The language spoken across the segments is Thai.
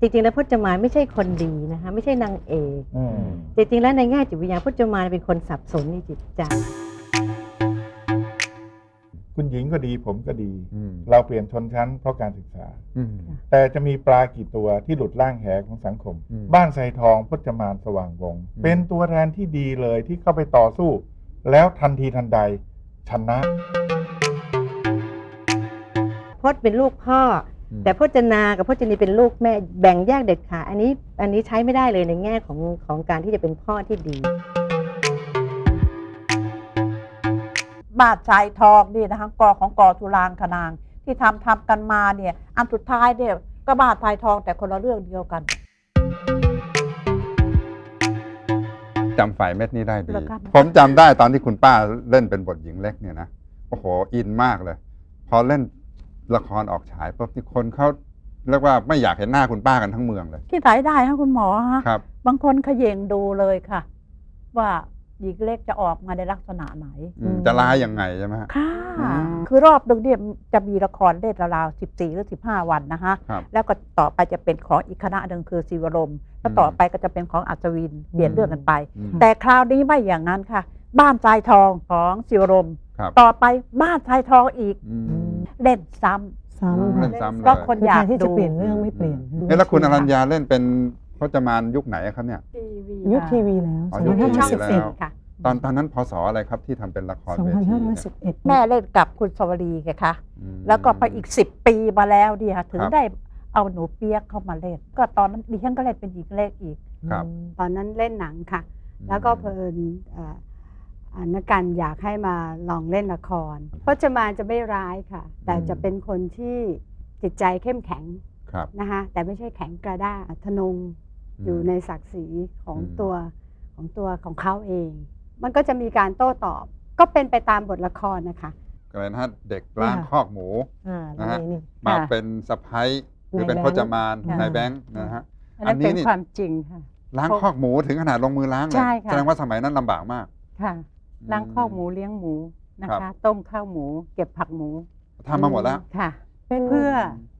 จริงๆแล้วพจมานไม่ใช่คนดีนะคะไม่ใช่นางเอกอืมจริงๆแล้วในแง่จิตวิญญาณพจมานเป็นคนสับสนในจิตใจคุณหญิงก็ดีผมก็ดี อืมเราเปลี่ยนชนชั้นเพราะการศึกษา อืม แต่จะมีปลากี่ตัวที่หลุดล่างแหของสังคม อืมบ้านไทรทองพจมานสว่างวงศ์อืม เป็นตัวแทนที่ดีเลยที่เข้าไปต่อสู้ แล้วทันทีทันใดชนะ พจน์เป็นลูกพ่ออืม แต่พจนากับพจนีเป็นลูกแม่แบ่งแยกเด็ดขาดอันนี้อันนี้ใช้ไม่ได้เลยในแง่ของของการที่จะเป็นพ่อที่ดี บาทชายทองนี่นะคะกอของกอทุลางคนาง ที่ทำทำกันมาเนี่ยอันสุดท้ายเนี่ยก็บาทชายทองแต่คนละเรื่องเดียวกันจำฝ่ายเม็ดนี้ได้ดีเหรอครับผมจำได้ตอนที่คุณป้าเล่นเป็นบทหญิงเล็กเนี่ยนะโอ้โหอินมากเลย พอเล่น ละครออกฉายปุ๊บที่คนเขาเรียกว่าไม่อยากเห็นหน้าคุณป้ากันทั้งเมืองเลยที่ไหนได้ฮะคุณหมอฮะครับบางคนเขย่งดูเลยค่ะ ว่าหญิงเล็กจะออกมาในลักษณะไหนอืมจะร้ายยังไงใช่ไหมฮะ ค่ะ อืม คือรอบหนึงเนี่ยจะมีละครเล่นราวๆ14 หรือ 15 วันนะคะ ครับ แล้วก็ต่อไปจะเป็นของอีกคณะหนึ่งคือศิวรมแล้วต่อไปก็จะเป็นของอัศวินเปลี่ยนเรื่องกันไป อืม แต่คราวนี้ไม่อย่างนั้นค่ะ บ้านทรายทองของศิวรม ครับต่อไปบ้านทรายทองอีก อืม เล่นซ้ำซ้ำเล่ค่ะนซ้ำเลย ก็คนคืออยาแทกนที่จะดูเปลี่ยนเรื่องไม่เปลี่ยนเอ๊ะแล้วคุณอรัญญาเล่นเป็นพจมานยุคไหนครับเนี่ย ยุคทีวีแล้วอ๋อสองยุพัคนทีห้าร้อยวีสิบแล้เอ็ดวค่ะ ตอนตอนนั้นพศอะไรครับที่ทำเป็นละครสองเวพันทีห้าร้อยเนี่ยสิบเอ็ดแม่เล่นกับคุณสวรีไงคะ อืม แล้วก็ไปอีกสิบปีมาแล้วเนี่ยถึงครับ ได้เอาหนูเปียกเข้ามาเล่น ก็ตอนนั้นดิฉันก็เล่นเป็นหญิงเล็กอีก ครับ ตอนนั้นเล่นหนังค่ะ แล้วก็เพลินเอ่ออ่า นักการอยากให้มาลองเล่นละครพจมานจะไม่ร้ายค่ะ แต่จะเป็นคนที่จิตใจเข้มแข็งครับนะคะแต่ไม่ใช่แข็งกระด้างทะนงอยู่ในศักดิ์ศรีของอืมตัวของตัวของเขาเอง มันก็จะมีการโต้ตอบก็เป็นไปตามบทละครนะคะก็เลยนะฮะเด็กล้างเนี่ยคอกหมูอ่านะฮะนี่นี่มาค่ะเป็นสะพ้ายหรือเป็นนายพแบงค์จมานค่ะนายแบงค์นะฮะอันนั้นอันนี้เป็นนี่ความจริงค่ะล้างคอกหมูถึงขนาดลงมือล้างเลยใช่ค่ะแสดงว่าสมัยนั้นลำบากมากค่ะ ล้างข้าวหมูเลี้ยงหมูนะครัคะ บ ต้มข้าวหมู เก็บผักหมูทำมาหมดแล้ว ค่ะ เป็นเพื่อ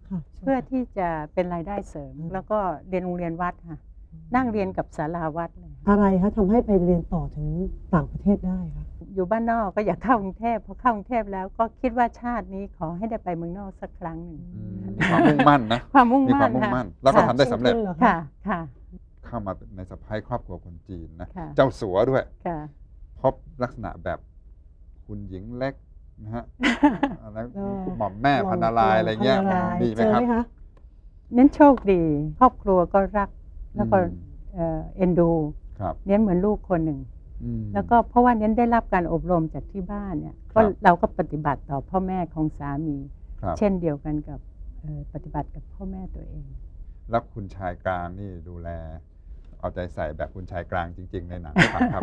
ค่ะเพื่อที่จะเป็นรายได้เสริม แล้วก็เรียนโรงเรียนวัดค่ะ นั่งเรียนกับศาลาวัดเลยอะไรคะทำให้ไปเรียนต่อถึงต่างประเทศได้คะอยู่บ้านนอกก็อยากเข้ากรุงเทพพอเข้ากรุงเทพแล้วก็คิดว่าชาตินี้ขอให้ได้ไปเมืองนอกสักครั้งหนึ่งอืมมีความมุ่งมั่นนะ ความมุ่งมีคมั่วามนมุ่งค่ะมั่น แล้วก็ค่ะทำได้สำเร็จขึ้นหอคะค่ะค่ะ เข้ามาในสะพ้ายครอบครัวคนจีนนะ ค่ะ เจ้าสัวด้วย ค่ะ พบลักษณะแบบคุณหญิงเล็กนะฮะอะไรก็หม่อมแม่พันนารายณ์อะไรเงี้ยพันนารายณ์มีไหมเจอครับไหมคะเน้นโชคดี ครอบครัวก็รัก แล้วก็อืมเอ่อเอ็นดูครับเน้นเหมือนลูกคนหนึ่งอืมแล้วก็เพราะว่าเน้นได้รับการอบรมจากที่บ้านเนี่ยก็ครับเราก็ปฏิบัติต่อพ่อแม่ของสามีครับเช่นเดียวกันกับเอ่อปฏิบัติกับพ่อแม่ตัวเอง แล้วคุณชายกลางนี่ดูแล เอาใจใส่แบบคุณชายกลางจริง ๆ ในหนังให้ฟังครับ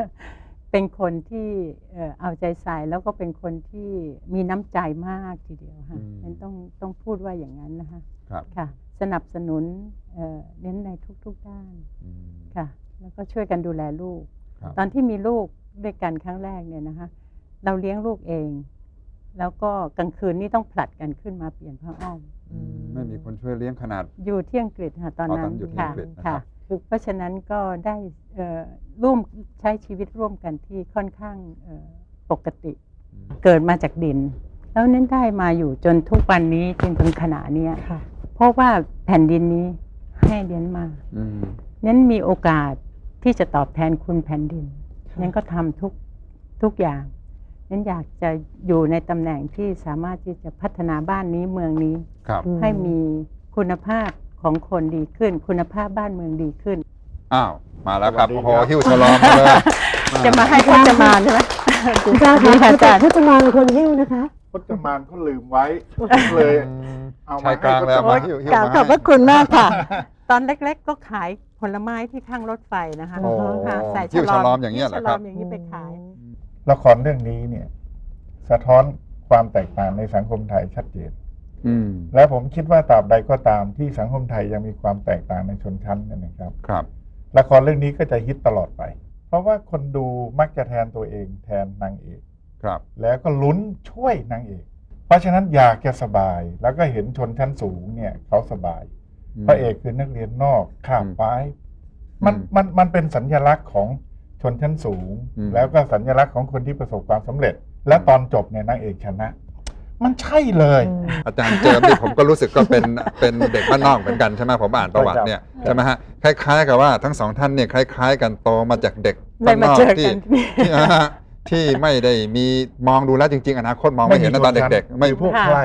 เป็นคนที่เอ่อเอาใจใส่แล้วก็เป็นคนที่มีน้ำใจมากทีเดียวค่ะอืมนั้นต้องต้องพูดว่าอย่างนั้นนะคะครับค่ะสนับสนุนเอ่อเน้นในทุกๆด้านอืมค่ะ แล้วก็ช่วยกันดูแลลูกครับตอนที่มีลูกด้วยกันครั้งแรกเนี่ยนะคะ เราเลี้ยงลูกเอง แล้วก็กลางคืนนี่ต้องผลัดกันขึ้นมาเปลี่ยนผ้าอ้อมอืมไม่มีคนช่วยเลี้ยงขนาด อยู่ที่อังกฤษค่ะตอนอ๋อนั้ตอนนอยู่ที่ค่ะอังกฤษนะครับค่ะ คือเพราะฉะนั้นก็ได้เอ่อร่วมใช้ชีวิตร่วมกันที่ค่อนข้างเอ่อปกติอืมเกิดมาจากดิน แล้วเน้นได้มาอยู่จนทุกวันนี้จนถึงขณะเนี้ยค่ะเพราะว่าแผ่นดินนี้ให้เน้นมาอืมเน้นมีโอกาสที่จะตอบแทนคุณแผ่นดินค่ะเน้นก็ทำทุกทุกอย่างเน้นอยากจะอยู่ในตำแหน่งที่สามารถที่จะพัฒนาบ้านนี้เมืองนี้ครับอืมให้มีคุณภาพ ของคนดีขึ้น คุณภาพบ้านเมืองดีขึ้น อ้าว มาแล้วครับ สวัสดีโอ้โหครับ หิ้วฉลองมาเลยจะมาให้พจมานใช่ไหมคุณจ้าดีค่ะค่ะอาจารย์พจมานเป็นคนหิ้วนะคะ พจมานเขาลืมไว้เลย เอามาชายกลางให้แล้วพจมาน์หิ้วหิ้วกราบมาขอบพให้ระคุณมากค่ะ ตอนเล็กๆก็ขายผลไม้ที่ข้างรถไฟนะคะโอ้ค่ะใส่หิ้วฉลอมอย่างเงี้ยเหรอฉคลรัอบ มอย่างนี้ไปขาย ละครเรื่องนี้เนี่ย สะท้อนความแตกต่างในสังคมไทยชัดเจน อืมและผมคิดว่าตราบใดก็ตามที่สังคมไทยยังมีความแตกต่างในชนชั้นเนยนะครับ ครับ ละครเรื่องนี้ก็จะฮิตตลอดไป เพราะว่าคนดูมักจะแทนตัวเองแทนนางเอก ครับ แล้วก็ลุ้นช่วยนางเอก เพราะฉะนั้นอยากจะสบายแล้วก็เห็นชนชั้นสูงเนี่ยเขาสบายอืมพระเอกคือนักเรียนนอกข้ามอืมไปมันอืมมันมันเป็นสัญลักษณ์ของชนชั้นสูง อืม แล้วก็สัญลักษณ์ของคนที่ประสบความสำเร็จ และตอนจบเนี่ยนางเอกชนะ มันใช่เลย อาจารย์เจิมนี่ผมก็รู้สึกก็เป็นเป็นเด็กบ้านนอกเหมือนกันใช่ไหมผมอ่านประวัติเนี่ยใช่ไหมฮะคล้ายๆ กับว่าทั้งสองท่านเนี่ยคล้าย ๆ กันโตมาจากเด็กได้บ้านมานอกเจอที่กันที่อ่าฮะที่ไม่ได้มีมองดูแล้วจริง ๆ อนาคตมองไม่เห็นนะตอนเด็กๆ ไม่พวกค่ะใคร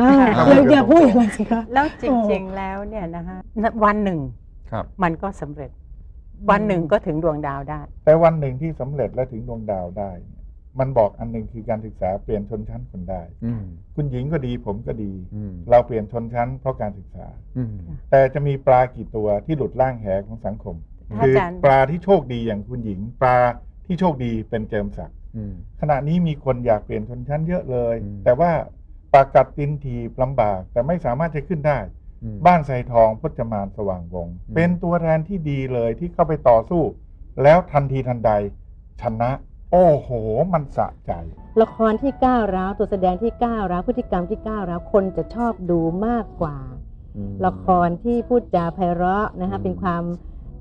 อ่าครับอย่าอย่าพูดอย่างนั้นสิคะแล้วจริง ๆแล้วเนี่ยนะคะวันหนึ่งครับมันก็สำเร็จ วันหนึ่งก็ถึงดวงดาวได้ แต่วันหนึ่งที่สำเร็จและถึงดวงดาวได้เนี่ย มันบอกอันหนึ่งคือการศึกษาเปลี่ยนชนชั้นคนได้ อืม คุณหญิงก็ดีผมก็ดี อืม เราเปลี่ยนชนชั้นเพราะการศึกษา อืม แต่จะมีปลากี่ตัวที่หลุดล่างแหของสังคมอาคือจารย์ ปลาที่โชคดีอย่างคุณหญิง ปลาที่โชคดีเป็นเจิมศักดิ์อืม ขณะนี้มีคนอยากเปลี่ยนชนชั้นเยอะเลย อืม แต่ว่าปากกัดตินทีบลำบาก แต่ไม่สามารถจะขึ้นได้ อืม บ้านไทรทองพจมานสว่างวงศ์อืม เป็นตัวแทนที่ดีเลยที่เข้าไปต่อสู้ แล้วทันทีทันใดชนะ โอ้โห มันสะใจ ละครที่ก้าวร้าวตัวแสดงที่ก้าวร้าวพฤติกรรมที่ก้าวร้าวคนจะชอบดูมากกว่าอืมละครที่พูดจาไพเราะนะคะอืมเป็นความ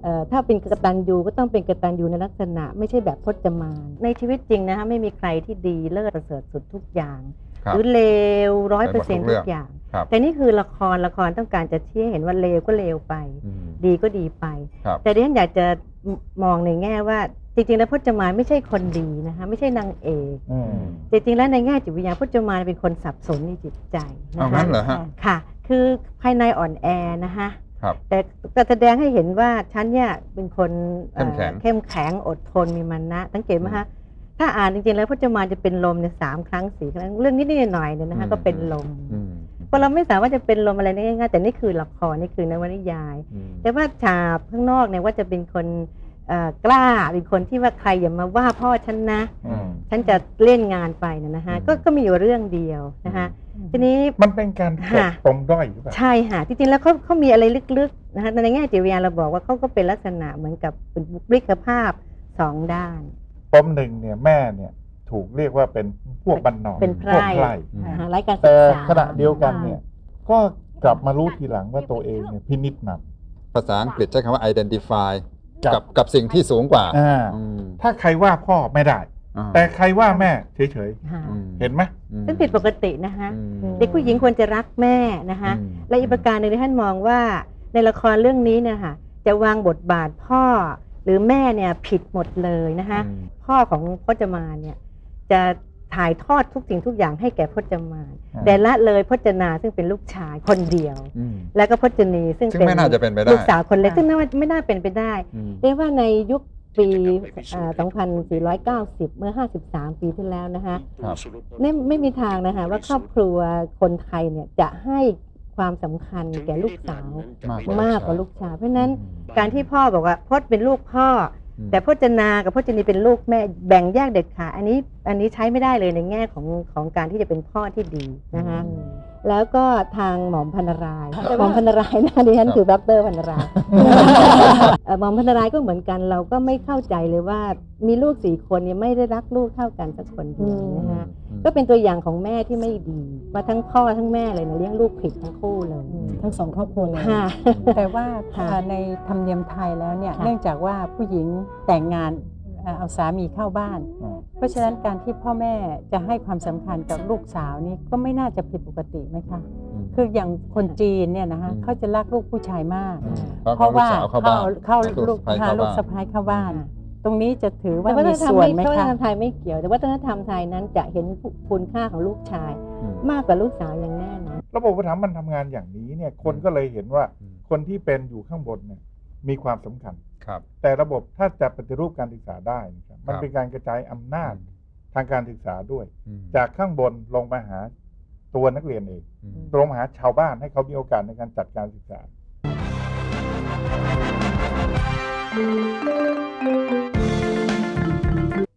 เอ่อถ้าเป็นกตัญญูก็ต้องเป็นกตัญญูในลักษณะ ไม่ใช่แบบพจมาน ในชีวิตจริงนะคะไม่มีใครที่ดีเลิศประเสริฐสุดทุกอย่างครับหรือเลวร้อยไปเปอหมร์ดเซ็นทุต์กเรื่ทุองกอย่างครับแต่นี่คือละครละครต้องการจะชี้ให้เห็นว่าเลวก็เลวไปอืมดีก็ดีไปครับแต่ดิฉันอยากจะมองในแง่ว่า จริงๆแล้วพจมานไม่ใช่คนดีนะคะไม่ใช่นางเอกอืม จริงๆแล้วในแง่จิตวิญญาณพจมานเป็นคนสับสนในจิตใจนะเอาคะงั้นเหรอฮะ ค่ะ คือภายในอ่อนแอนะคะครับ แต่แต่แสดงให้เห็นว่าฉันเนี่ยเป็นคนเอ่อเข้มแข็ง เข้มแข็งอดทนมีมันนะสังเกตไหมคะถ้าอ่านจริงๆแล้วพจมานจะเป็นลมเนี่ยสามครั้งสี่ครั้งเรื่องนิดๆหน่อยๆเนี่ยนะคะก็เป็นลม อืมเพราะเราไม่สามารถจะเป็นลมอะไรได้ง่ายๆแต่นี่คือละครนี่คือนวนิยาย อืมแต่ว่าฉาบข้างนอกเนี่ยว่าจะเป็นคนเอ่อ กล้าเป็นคนที่ว่าใครอย่ามาว่าพ่อฉันนะอืมฉันจะเล่นงานไปนะนะคะอืมก็ก็มีอยู่เรื่องเดียวนะคะทีนี้มันเป็นการกดค่ะปมด้อยหรือเปล่าใช่ค่ะจริงๆแล้วเขาเขามีอะไรลึกๆนะคะในแง่จิตวิทยาเราบอกว่าเขาก็เป็นลักษณะเหมือนกับเป็นบุคลิกภาพสองด้านปมหนึ่งเนี่ยแม่เนี่ยถูกเรียกว่าเป็นพวกบันนอกเป็นไพร่พวกไพร่นะคะไร้การศึแต่กษาขณะเดียวกันเนี่ยก็กลับมารู้ทีหลังว่าตัวเองเนี่ยพินิจหนักภาษาอังกฤษใช้คำว่า identify กับกับ กับสิ่งที่สูงกว่าอ่าอืมถ้าใครว่าพ่อไม่ได้ อ่าแต่ใครว่าแม่เฉยค่ะอืมๆ เห็นไหมอืมซึ่งผิดปกตินะคะ อืมเด็กผู้หญิงควรจะรักแม่นะคะ อืม และอีกประการหนึ่งที่ท่านมองว่าในละครเรื่องนี้เนะคะจะวางบทบาทพ่อหรือแม่เนี่ยผิดหมดเลยนะคะ อืม พ่อของพจมานเนี่ยจะ ถ่ายทอดทุกสิ่งทุกอย่างให้แก่พจมานอ่าแต่ละเลยพจนาซึ่งเป็นลูกชายคนเดียวอืมแล้วก็พจนีซึ่งซึ่งไม่น่าจะเป็นไปได้ลูกสาวคนเล็กซึ่งไม่ไม่น่าเป็นไปได้อืมเรียกว่าในยุคปีเอ่อ2490 เมื่อ 53 ปีที่แล้วนะคะครับไม่ไม่มีทางนะคะว่าครอบครัวคนไทยเนี่ยจะให้ความสำคัญแก่ลูกสาวมากกว่ามากกว่าลูกชายเพราะฉะนั้นอืมการที่พ่อบอกว่าพจน์เป็นลูกพ่ออม แต่พจนากับพจนีเป็นลูกแม่แบ่งแยกเด็ดขาดอันนี้อันนี้ใช้ไม่ได้เลยในแง่ของของการที่จะเป็นพ่อที่ดีนะคะ แล้วก็ทางหมอมพันนารายณ์หมอมพันนารายณ์นะดิฉันคือดรพันนารายณ์เอ่อหมอมพันนารายณ์ก็เหมือนกัน เราก็ไม่เข้าใจเลยว่ามีลูกสี่คนเนี่ยไม่ได้รักลูกเท่ากันสักคนเดียวนะคะอืมก็เป็นตัวอย่างของแม่ที่ไม่ดีว่าทั้งพ่อทั้งแม่เลยนะเลี้ยงลูกผิดทั้งคู่เลยทั้งสองครอบครัวเลยค่ะแต่ว่าค่ะเอ่อในธรรมเนียมไทยแล้วเนี่ยค่ะเนื่องจากว่าผู้หญิงแต่งงาน เอ่อเอาสามีเข้าบ้านอืมเพราะฉะนั้นการที่พ่อแม่จะให้ความสำคัญกับลูกสาวนี่ก็ไม่น่าจะผิดปกติไหมคะอืมคืออย่างคนจีนเนี่ยนะคะอืมเขาจะรักลูกผู้ชายมากอืมเพราะว่าลูกสเข้าบ้านเข้าลูลูกกสะใภ้พาเข้าลูกบ้านสะพ้ายเข้าบ้าน ตรงนี้จะถือว่าแต่วัฒมีนธรรมส่วนไม่ไหมวัฒคะนธรรมไทยไม่เกี่ยว แต่วัฒนธรรมไทยนั้นจะเห็นคุณค่าของลูกชายอืมมากกว่าลูกสาวอย่างแน่นอนระบบอุปถัมภ์มันทำงานอย่างนี้เนี่ยคนก็เลยเห็นว่าอืมคนที่เป็นอยู่ข้างบนเนี่ยมีความสำคัญ ครับแต่ระบบถ้าจะปฏิรูปการศึกษาได้นะครับมันครับเป็นการกระจายอำนาจทางการศึกษาด้วยอืมจากข้างบนลงมาหาตัวนักเรียนเองอืมลงมาหาชาวบ้านให้เขามีโอกาสในการจัดการศึกษา